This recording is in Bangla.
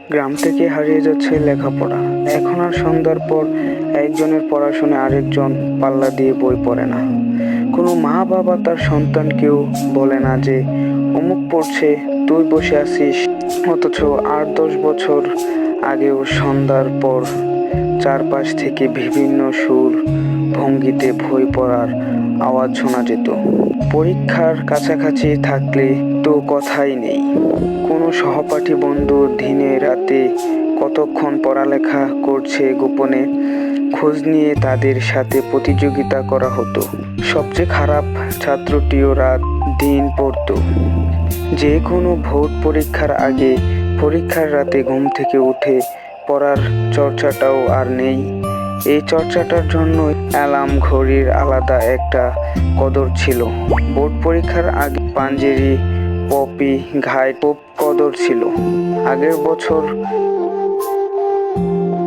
গ্রাম থেকে হারিয়ে যাচ্ছে লেখাপড়া। এখন আর সন্ধ্যার পর একজনের পড়াশোনা আরেকজন পাল্লা দিয়ে বই পড়ে না। কোনো মা বাবা তার সন্তানকেও বলে না যে, অমুক পড়ছে, তুই বসে আছিস। অথচ আট দশ বছর আগেও সন্ধ্যার পর চারপাশ থেকে বিভিন্ন সুর ভঙ্গিতে বই পড়ার আওয়াজ শোনা যেত। পরীক্ষার কাছাকাছি থাকলে তো কথাই নেই। কোনো সহপাঠী বন্ধু দিনে রাতে কতক্ষণ পড়ালেখা করছে গোপনে, খোঁজ নিয়ে তাদের সাথে প্রতিযোগিতা করা হতো। সবচেয়ে খারাপ ছাত্রটিও রাত দিন পড়তো। যে কোনো ভোট পরীক্ষার আগে পরীক্ষার রাতে ঘুম থেকে উঠে পড়ার চর্চাটাও আর নেই। এই চর্চাটার জন্য অ্যালার্ম ঘড়ির আলাদা একটা কদর ছিল। বোর্ড পরীক্ষার আগে পাঞ্জেরি, পপি, ঘাই কদর ছিল। আগের বছর